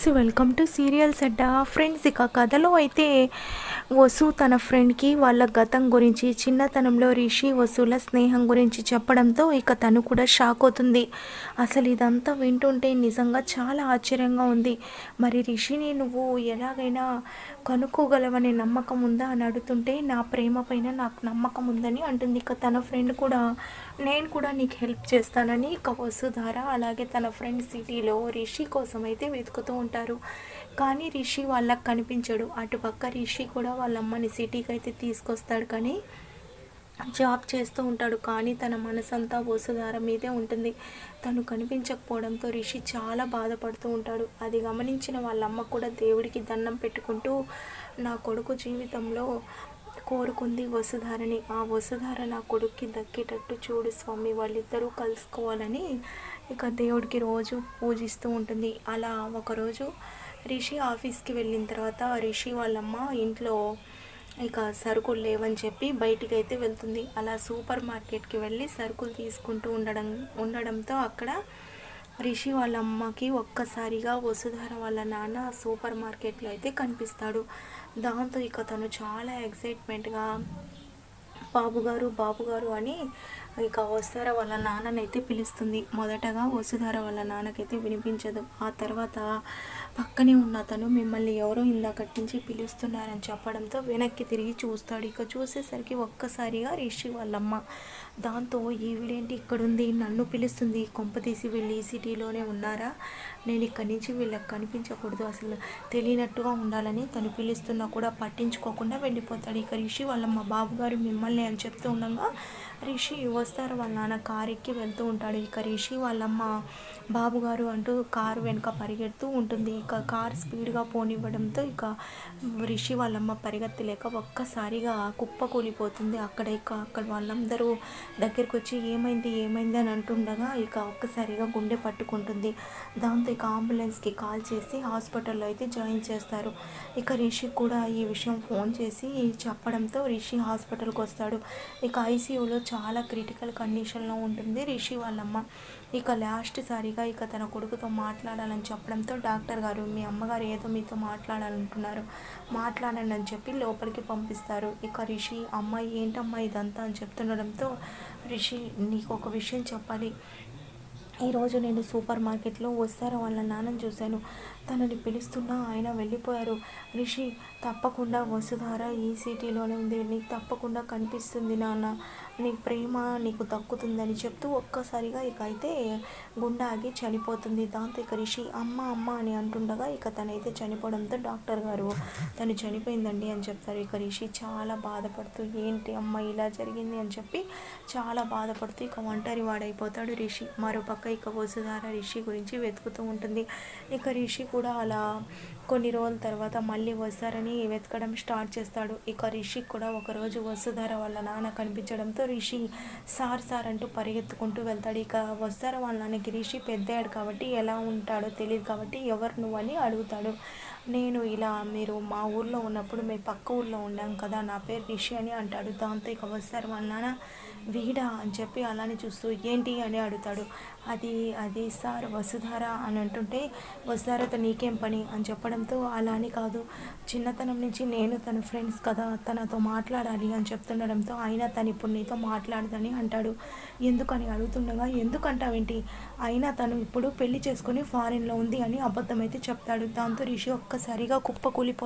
Friends welcome to serials Adda friends ఇక కథలో అయితే వసు తన ఫ్రెండ్కి వాళ్ళ గతం గురించి చిన్నతనంలో రిషి వసుల స్నేహం గురించి చెప్పడంతో ఇక తను కూడా షాక్ అవుతుంది. అసలు ఇదంతా వింటుంటే నిజంగా చాలా ఆశ్చర్యంగా ఉంది. మరి రిషిని నువ్వు ఎలాగైనా కనుక్కోగలవనే నమ్మకం ఉందా అని అడుగుతుంటే నా ప్రేమ పైన నాకు నమ్మకం ఉందని అంటుంది. ఇక తన ఫ్రెండ్ కూడా నేను కూడా నీకు హెల్ప్ చేస్తానని ఇక వసుధార అలాగే తన ఫ్రెండ్ సిటీలో రిషి కోసం అయితే వెతుకుతూ ఉంటారు. కానీ రిషి వాళ్ళకి కనిపించడు. అటుపక్క రిషి కూడా వాళ్ళ అమ్మని సిటీకి అయితే తీసుకొస్తాడు కానీ జాబ్ చేస్తూ ఉంటాడు. కానీ తన మనసంతా వసుధార మీదే ఉంటుంది. తను కనిపించకపోవడంతో రిషి చాలా బాధపడుతూ ఉంటాడు. అది గమనించిన వాళ్ళ అమ్మ కూడా దేవుడికి దండం పెట్టుకుంటూ నా కొడుకు జీవితంలో కోరుకుంది వసుధారని. ఆ వసుధార నా కొడుక్కి దక్కేటట్టు చూడు స్వామి. వాళ్ళిద్దరూ కలుసుకోవాలని ఇక దేవుడికి రోజు పూజిస్తూ ఉంటుంది. అలా ఒకరోజు రిషి ఆఫీస్కి వెళ్ళిన తర్వాత రిషి వాళ్ళమ్మ ఇంట్లో ఇక సరుకులు లేవని చెప్పి బయటికి అయితే వెళ్తుంది. అలా సూపర్ మార్కెట్కి వెళ్ళి సరుకులు తీసుకుంటూ ఉండడం ఉండడంతో అక్కడ రిషి వాళ్ళ అమ్మకి ఒక్కసారిగా వసుధార వాళ్ళ నాన్న సూపర్ మార్కెట్లో అయితే కనిపిస్తాడు. దాంతో ఇక తను చాలా ఎక్సైట్మెంట్గా బాబుగారు బాబుగారు అని ఇక వస్తార వాళ్ళ నాన్ననైతే పిలుస్తుంది. మొదటగా వసుధార వాళ్ళ నాన్నకైతే వినిపించదు. ఆ తర్వాత పక్కనే ఉన్న అతను మిమ్మల్ని ఎవరో ఇందాకటి నుంచి పిలుస్తున్నారని చెప్పడంతో వెనక్కి తిరిగి చూస్తాడు. ఇక చూసేసరికి ఒక్కసారిగా రిషి వాళ్ళమ్మ దాంతో ఈవిడేంటి ఇక్కడుంది? నన్ను పిలుస్తుంది. కొంప తీసి వెళ్ళి సిటీలోనే ఉన్నారా? నేను ఇక్కడి నుంచి వీళ్ళకి కనిపించకూడదు. అసలు తెలియనట్టుగా ఉండాలని తను పిలుస్తున్నా కూడా పట్టించుకోకుండా వెళ్ళిపోతాడు. ఇక రిషి వాళ్ళమ్మ బాబుగారు మిమ్మల్ని అని చెప్తూ ఉండగా రిషి వస్తారు. వాళ్ళ నాన్న కారు ఎక్కి వెళ్తూ ఉంటాడు. ఇక రిషి వాళ్ళమ్మ బాబుగారు అంటూ కారు వెనుక పరిగెడుతూ ఉంటుంది. ఇక కార్ స్పీడ్గా పోనివ్వడంతో ఇక రిషి వాళ్ళమ్మ పరిగెత్తలేక ఒక్కసారిగా కుప్ప కూలిపోతుంది. అక్కడ ఇక అక్కడ వాళ్ళందరూ దగ్గరికి వచ్చి ఏమైంది ఏమైంది? అని అంటుండగా ఇక ఒక్కసారిగా గుండె పట్టుకుంటుంది. దాంతో ఇక అంబులెన్స్కి కాల్ చేసి హాస్పిటల్లో అయితే జాయిన్ చేస్తారు. ఇక రిషి కూడా ఈ విషయం ఫోన్ చేసి చెప్పడంతో రిషి హాస్పిటల్కి వస్తాడు. ఇక ఐసీయూలో చాలా క్రిటికల్ కండిషన్లో ఉంటుంది రిషి వాళ్ళమ్మ. ఇక లాస్ట్ సారి సారిగా ఇక తన కొడుకుతో మాట్లాడాలని చెప్పడంతో డాక్టర్ గారు మీ అమ్మగారు ఏదో మీతో మాట్లాడాలంటున్నారు మాట్లాడండి అని చెప్పి లోపలికి పంపిస్తారు. ఇక రిషి అమ్మాయి ఏంటమ్మా ఇదంతా అని చెప్తుండడంతో రిషి నీకు ఒక విషయం చెప్పాలి. ఈరోజు నేను సూపర్ మార్కెట్లో వస్తారా వాళ్ళ నాన్నని చూశాను. తనని పిలుస్తున్నా ఆయన వెళ్ళిపోయారు. రిషి తప్పకుండా వసుధార ఈ సిటీలోనే ఉంది. నీకు తప్పకుండా కనిపిస్తుంది నాన్న. నీ ప్రేమ నీకు దక్కుతుందని చెప్తూ ఒక్కసారిగా ఇక అయితే గుండె ఆగి చనిపోతుంది. దాంతో ఇక రిషి అమ్మ అమ్మ అని అంటుండగా ఇక తనైతే చనిపోవడంతో డాక్టర్ గారు తను చనిపోయిందండి అని చెప్తారు. ఇక రిషి చాలా బాధపడుతూ ఏంటి అమ్మ ఇలా జరిగింది అని చెప్పి చాలా బాధపడుతూ ఇక ఒంటరి వాడైపోతాడు రిషి. మరోపక్క ఇక వసుధార రిషి గురించి వెతుకుతూ ఉంటుంది. ఇక రిషి కూడా అలా కొన్ని రోజుల తర్వాత మళ్ళీ వస్తారని వెతకడం స్టార్ట్ చేస్తాడు. ఇక రిషికి కూడా ఒకరోజు వసుధార వాళ్ళ నాన్న కనిపించడంతో రిషి సార్ సార్ అంటూ పరిగెత్తుకుంటూ వెళ్తాడు. ఇక వస్తారు వాళ్ళ నాన్నకి రిషి పెద్దయ్యాడు కాబట్టి ఎలా ఉంటాడో తెలియదు కాబట్టి ఎవరు నువ్వు అని అడుగుతాడు. నేను ఇలా మీరు మా ఊర్లో ఉన్నప్పుడు మేము పక్క ఊర్లో ఉన్నాం కదా నా పేరు రిషి అని అంటాడు. దాంతో ఇక వస్తారు వాళ్ళ నాన్న వీడా అని చెప్పి అలానే చూస్తూ ఏంటి? అని అడుగుతాడు. అది అది సార్ వసుధార అని అంటుంటే వసుధారతో నీకేం పని? అని చెప్పడంతో అలా అని కాదు. చిన్నతనం నుంచి నేను తన ఫ్రెండ్స్ కదా తనతో మాట్లాడాలి అని చెప్తుండడంతో అయినా తను ఇప్పుడు నీతో మాట్లాడదని అంటాడు. ఎందుకని? అడుగుతుండగా ఎందుకంటావేంటి? అయినా తను ఇప్పుడు పెళ్ళి చేసుకొని ఫారిన్లో ఉంది అని అబద్ధమైతే చెప్తాడు. దాంతో రిషి ఒక్కసారిగా కుప్ప కూలిపో